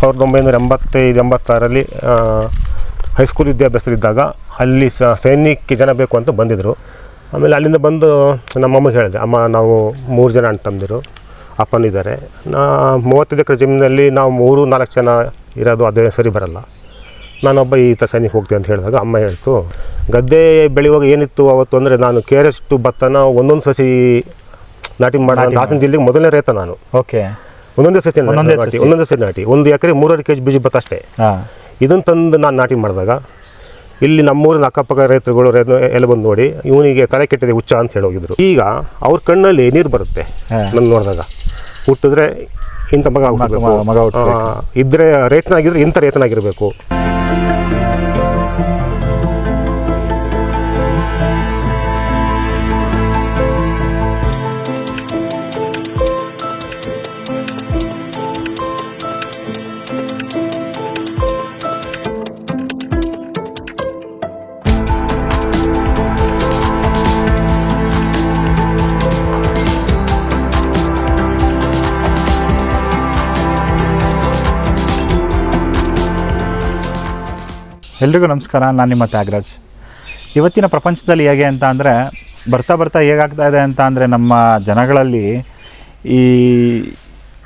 ಸಾವಿರದ ಒಂಬೈನೂರ ಎಂಬತ್ತೈದು ಎಂಬತ್ತಾರಲ್ಲಿ ಹೈಸ್ಕೂಲ್ ವಿದ್ಯಾಭ್ಯಾಸದಲ್ಲಿದ್ದಾಗ ಅಲ್ಲಿ ಸ ಸೈನಿಕ ಜನ ಬೇಕು ಅಂತ ಬಂದಿದ್ದರು ಆಮೇಲೆ ಅಲ್ಲಿಂದ ಬಂದು ನಮ್ಮಮ್ಮಗೆ ಹೇಳಿದೆ ಅಮ್ಮ ನಾವು ಮೂರು ಜನ ಅಣ್ಣ ತಂದಿರು ಅಪ್ಪನಿದ್ದಾರೆ ನಾ ಮೂವತ್ತೈದು ಎಕರೆ ಜಮೀನಲ್ಲಿ ನಾವು ಮೂರು ನಾಲ್ಕು ಜನ ಇರೋದು ಅದೇ ಸರಿ ಬರಲ್ಲ. ನಾನೊಬ್ಬ ಈ ಥರ ಸೈನಿಕ ಹೋಗ್ತೀನಿ ಅಂತ ಹೇಳಿದಾಗ ಅಮ್ಮ ಹೇಳ್ತು ಗದ್ದೆ ಬೆಳೆಯುವಾಗ ಏನಿತ್ತು ಅವತ್ತು? ಅಂದರೆ ನಾನು ಕೆ ಆರ್ ಎಸ್ ಟು ಭತ್ತನ ಒಂದೊಂದು ಸಸಿ ನಾಟಿ ಮಾಡೋ. ಹಾಸನ ಜಿಲ್ಲೆಗೆ ಮೊದಲನೇ ರೈತ ನಾನು. ಓಕೆ. ಒಂದೊಂದೇ ಸಸಿ ಒಂದೊಂದೇ ನಾಟಿ ಸಸಿ. ಒಂದೊಂದೇ ಸಸಿ ನಾಟಿ. ಒಂದು ಎಕರೆ ಮೂರುವರೆ ಕೆ ಜಿ ಬೀಜ ಭತ್ತ ಅಷ್ಟೇ. ಹಾಂ. ಇದನ್ನು ತಂದು ನಾನು ನಾಟಿ ಮಾಡಿದಾಗ ಇಲ್ಲಿ ನಮ್ಮೂರಿನ ಅಕ್ಕಪಕ್ಕ ರೈತರುಗಳು ರೈತ ಎಲ್ಲ ಬಂದು ನೋಡಿ ಇವನಿಗೆ ತಲೆ ಕೆಟ್ಟಿದೆ ಹುಚ್ಚ ಅಂತ ಹೇಳಿ ಹೋಗಿದ್ರು. ಈಗ ಅವ್ರ ಕಣ್ಣಲ್ಲಿ ನೀರು ಬರುತ್ತೆ ಹಾ. ನನ್ನ ನೋಡಿದಾಗ. ಹುಟ್ಟಿದ್ರೆ ಇಂಥ ಮಗ ಹುಟ್ಟಬೇಕು ಮಗ. ಇದ್ರೆ ರೈತನಾಗಿದ್ರೆ ಇಂಥ ರೈತನಾಗಿರಬೇಕು. ಎಲ್ರಿಗೂ ನಮಸ್ಕಾರ, ನಾನು ನಿಮ್ಮ ತ್ಯಾಗರಾಜ್. ಇವತ್ತಿನ ಪ್ರಪಂಚದಲ್ಲಿ ಹೇಗೆ ಅಂತ ಅಂದರೆ, ಬರ್ತಾ ಬರ್ತಾ ಹೇಗಾಗ್ತಾ ಇದೆ ಅಂತ ಅಂದರೆ ನಮ್ಮ ಜನಗಳಲ್ಲಿ ಈ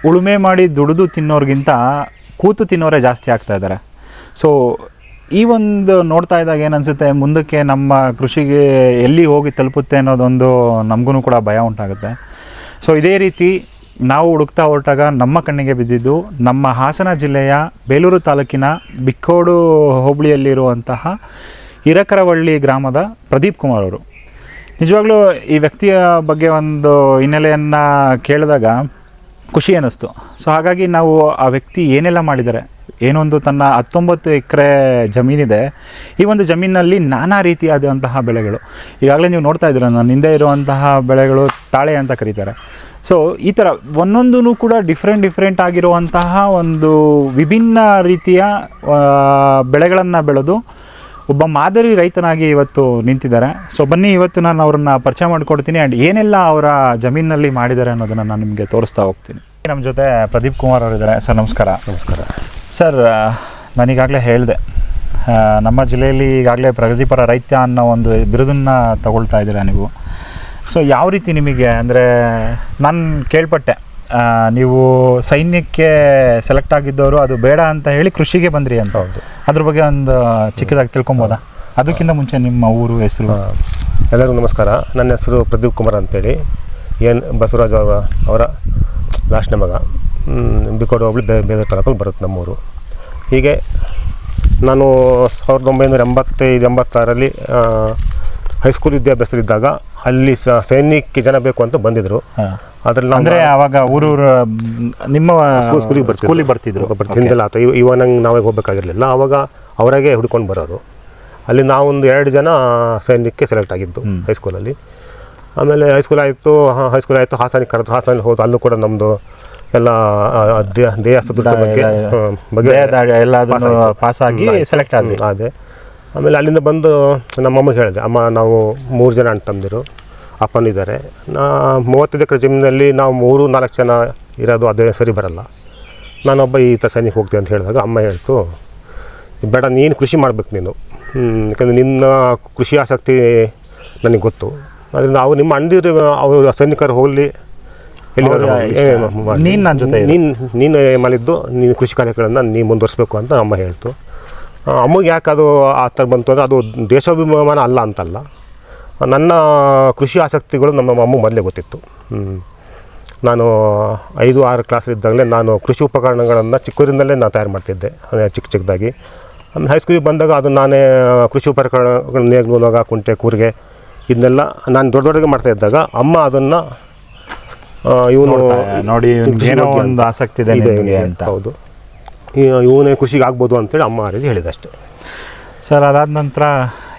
ಉಳುಮೆ ಮಾಡಿ ದುಡಿದು ತಿನ್ನೋರಿಗಿಂತ ಕೂತು ತಿನ್ನೋರೇ ಜಾಸ್ತಿ ಆಗ್ತಾ ಇದ್ದಾರೆ. ಸೊ ಈ ಒಂದು ನೋಡ್ತಾ ಇದ್ದಾಗ ಏನನ್ಸುತ್ತೆ ಮುಂದಕ್ಕೆ ನಮ್ಮ ಕೃಷಿಗೆ ಎಲ್ಲಿ ಹೋಗಿ ತಲುಪುತ್ತೆ ಅನ್ನೋದೊಂದು ನಮಗೂ ಕೂಡ ಭಯ ಉಂಟಾಗುತ್ತೆ. ಸೊ ಇದೇ ರೀತಿ ನಾವು ಹುಡುಕ್ತಾ ಹೊರಟಾಗ ನಮ್ಮ ಕಣ್ಣಿಗೆ ಬಿದ್ದಿದ್ದು ನಮ್ಮ ಹಾಸನ ಜಿಲ್ಲೆಯ ಬೇಲೂರು ತಾಲೂಕಿನ ಬಿಕ್ಕೋಡು ಹೋಬಳಿಯಲ್ಲಿರುವಂತಹ ಹಿರಕರವಳ್ಳಿ ಗ್ರಾಮದ ಪ್ರದೀಪ್ ಕುಮಾರ್ ಅವರು. ನಿಜವಾಗ್ಲೂ ಈ ವ್ಯಕ್ತಿಯ ಬಗ್ಗೆ ಒಂದು ಹಿನ್ನೆಲೆಯನ್ನು ಕೇಳಿದಾಗ ಖುಷಿ ಅನ್ನಿಸ್ತು. ಸೊ ಹಾಗಾಗಿ ನಾವು ಆ ವ್ಯಕ್ತಿ ಏನೆಲ್ಲ ಮಾಡಿದ್ದಾರೆ, ಏನೊಂದು ತನ್ನ ಹತ್ತೊಂಬತ್ತು ಎಕರೆ ಜಮೀನಿದೆ, ಈ ಒಂದು ಜಮೀನಿನಲ್ಲಿ ನಾನಾ ರೀತಿಯಾದಂತಹ ಬೆಳೆಗಳು. ಈಗಾಗಲೇ ನೀವು ನೋಡ್ತಾ ಇದ್ದೀರ, ನನ್ನ ಹಿಂದೆ ಇರುವಂತಹ ಬೆಳೆಗಳು ತಾಳೆ ಅಂತ ಕರೀತಾರೆ. ಸೊ ಈ ಥರ ಒಂದೊಂದೂ ಕೂಡ ಡಿಫ್ರೆಂಟ್ ಡಿಫ್ರೆಂಟ್ ಆಗಿರುವಂತಹ ಒಂದು ವಿಭಿನ್ನ ರೀತಿಯ ಬೆಳೆಗಳನ್ನು ಬೆಳೆದು ಒಬ್ಬ ಮಾದರಿ ರೈತನಾಗಿ ಇವತ್ತು ನಿಂತಿದ್ದಾರೆ. ಸೊ ಬನ್ನಿ ಇವತ್ತು ನಾನು ಅವ್ರನ್ನ ಪರಿಚಯ ಮಾಡಿಕೊಡ್ತೀನಿ ಆ್ಯಂಡ್ ಏನೆಲ್ಲ ಅವರ ಜಮೀನಲ್ಲಿ ಮಾಡಿದ್ದಾರೆ ಅನ್ನೋದನ್ನು ನಾನು ನಿಮಗೆ ತೋರಿಸ್ತಾ ಹೋಗ್ತೀನಿ. ನಮ್ಮ ಜೊತೆ ಪ್ರದೀಪ್ ಕುಮಾರ್ ಅವರಿದ್ದಾರೆ ಸರ್ ನಮಸ್ಕಾರ. ನಮಸ್ಕಾರ. ಸರ್ ನಾನೀಗಾಗಲೇ ಹೇಳಿದೆ. ನಮ್ಮ ಜಿಲ್ಲೆಯಲ್ಲಿ ಈಗಾಗಲೇ ಪ್ರಗತಿಪರ ರೈತ ಅನ್ನೋ ಒಂದು ಬಿರುದನ್ನು ತಗೊಳ್ತಾ ಇದ್ದೀರಾ ನೀವು? ಸೊ ಯಾವ ರೀತಿ ನಿಮಗೆ ಅಂದರೆ ನಾನು ಕೇಳ್ಪಟ್ಟೆ ನೀವು ಸೈನ್ಯಕ್ಕೆ ಸೆಲೆಕ್ಟ್ ಆಗಿದ್ದವರು ಅದು ಬೇಡ ಅಂತ ಹೇಳಿ ಕೃಷಿಗೆ ಬಂದ್ರಿ ಅಂತ. ಹೌದು. ಅದ್ರ ಬಗ್ಗೆ ಒಂದು ಚಿಕ್ಕದಾಗಿ ತಿಳ್ಕೊಬೋದಾ? ಅದಕ್ಕಿಂತ ಮುಂಚೆ ನಿಮ್ಮ ಊರು ಹೆಸರು. ಎಲ್ಲರಿಗೂ ನಮಸ್ಕಾರ. ನನ್ನ ಹೆಸರು ಪ್ರದೀಪ್ ಕುಮಾರ್ ಅಂತೇಳಿ. ಎನ್ ಬಸವರಾಜ್ ಅವರ ಅವರ ಲಾಸ್ಟ್ನೇ ಮಗ. ಬಿಕೋಡು ಹೋಗ್ಲಿ ಬೇ ಬೇರೆ ತಾಲೂಕಲ್ಲಿ ಬರುತ್ತೆ ನಮ್ಮೂರು. ಹೀಗೆ ನಾನು ಸಾವಿರದ ಒಂಬೈನೂರ ಎಂಬತ್ತೈದು ಎಂಬತ್ತಾರಲ್ಲಿ ಹೈಸ್ಕೂಲ್ ವಿದ್ಯಾಭ್ಯಾಸದಲ್ಲಿದ್ದಾಗ ಅಲ್ಲಿ ಸ ಸೈನಿಕ ಜನ ಬೇಕು ಅಂತ ಬಂದಿದ್ರು. ಹಾಂ. ಅದ್ರಲ್ಲಿ ಅಂದರೆ ಅವಾಗ ಊರೂರು ನಿಮ್ಮ ಸ್ಕೂಲ್- ಸ್ಕೂಲಿಗೆ ಬರ್ತಿದ್ರು. ಸ್ಕೂಲಿಗೆ ಬರ್ತಿದ್ರು. ಹಿಂದೆಲ್ಲ ಆತ. ಇವ ಇವ ನಂಗೆ ನಾವೇ ಹೋಗ್ಬೇಕಾಗಿರ್ಲಿಲ್ಲ. ಅವಾಗ ಅವರಾಗೆ ಹುಡ್ಕೊಂಡು ಬರೋರು. ಅಲ್ಲಿ ನಾವೊಂದು ಎರಡು ಜನ ಸೈನ್ಯಕ್ಕೆ ಸೆಲೆಕ್ಟ್ ಆಗಿದ್ದು ಹೈಸ್ಕೂಲಲ್ಲಿ ಆಮೇಲೆ ಹೈಸ್ಕೂಲ್ ಆಯಿತು ಹೈಸ್ಕೂಲ್ ಆಯಿತು ಹಾಸನಿಗೆ ಕರೆದು ಹಾಸನಲ್ಲಿ ಹೋದ ಅಲ್ಲೂ ಕೂಡ ನಮ್ಮದು ಎಲ್ಲ ಆ, ಆ, ದೇಹ ದೇಹದ ಬಗ್ಗೆ ಎಲ್ಲ- ಹ್ಮ್, ಬಗ್ಗೆ ಎಲ್ಲದನ್ನು ಪಾಸ್ ಆಗಿ ಸೆಲೆಕ್ಟ್ ಆದ್ವಿ. ಅದೇ. ಆಮೇಲೆ ಅಲ್ಲಿಂದ ಬಂದು ನಮ್ಮಮ್ಮಗೆ ಹೇಳಿದೆ ಅಮ್ಮ ನಾವು ಮೂರು ಜನ ಅಣ್ಣ ತಮ್ಮದಿರು ಅಪ್ಪನಿದ್ದಾರೆ ನಾ ಮೂವತ್ತೈದು ಎಕರೆ ಜಮೀನಲ್ಲಿ ನಾವು ಮೂರು ನಾಲ್ಕು ಜನ ಇರೋದು ಅದೇ ಸರಿ ಬರಲ್ಲ. ನಾನೊಬ್ಬ ಈ ಸೈನಿಕ ಹೋಗ್ತೀನಿ ಅಂತ ಹೇಳಿದಾಗ ಅಮ್ಮ ಹೇಳ್ತು ಬೇಡ ನೀನು ಕೃಷಿ ಮಾಡ್ಬೇಕು ನೀನು. ಯಾಕಂದರೆ ನಿನ್ನ ಕೃಷಿ ಆಸಕ್ತಿ ನನಗೆ ಗೊತ್ತು. ಅದರಿಂದ ಅವ್ರು ನಿಮ್ಮ ಅಂದಿರು ಅವರು ಸೈನಿಕರು ಹೋಗಲಿ ಎಲ್ಲಿ ನೀನು. ನೀನ್ ನನ್ ಜೊತೆ ನೀನು ನೀನು ಮಾಡಿದ್ದು ನೀನು ಕೃಷಿ ಕಾರ್ಯಗಳನ್ನು ನೀನು ಮುಂದುವರಿಸ್ಬೇಕು ಅಂತ ಅಮ್ಮ ಹೇಳ್ತು. ಅಮ್ಮಗೆ ಯಾಕೆ ಅದು ಆ ಥರ ಬಂತು ಅಂದರೆ ಅದು ದೇಶಾಭಿಮಾನ ಅಲ್ಲ ಅಂತಲ್ಲ. ನನ್ನ ಕೃಷಿ ಆಸಕ್ತಿಗಳು ನಮ್ಮ ಅಮ್ಮ ಮೊದಲೇ ಗೊತ್ತಿತ್ತು. ನಾನು ಐದು ಆರು ಕ್ಲಾಸಲ್ಲಿದ್ದಾಗಲೇ ನಾನು ಕೃಷಿ ಉಪಕರಣಗಳನ್ನು ಚಿಕ್ಕೂರಿನಲ್ಲೇ ನಾನು ತಯಾರು ಮಾಡ್ತಿದ್ದೆ. ಚಿಕ್ಕ ಚಿಕ್ಕದಾಗಿ. ಆಮೇಲೆ ಹೈಸ್ಕೂಲಿಗೆ ಬಂದಾಗ ಅದು ನಾನೇ ಕೃಷಿ ಉಪಕರಣಗಳು ನೇಗ್ಲು ನೊಗ ಕುಂಟೆ ಕೂರಿಗೆ ಇದನ್ನೆಲ್ಲ ನಾನು ದೊಡ್ಡ ದೊಡ್ಡಗೆ ಮಾಡ್ತಾ ಇದ್ದಾಗ ಅಮ್ಮ ಅದನ್ನು ಇವನು ನೋಡಿ ಇವ್ನಿಗೆ ಏನೋ ಒಂದು ಆಸಕ್ತಿ ಇದೆ. ಅಂತ. ಹೌದು. ಇವನೇ ಕೃಷಿಗೆ ಆಗ್ಬೋದು ಅಂತೇಳಿ ಅಮ್ಮ ಆರೋದು ಹೇಳಿದೆ ಅಷ್ಟೇ. ಸರ್ ಅದಾದ ನಂತರ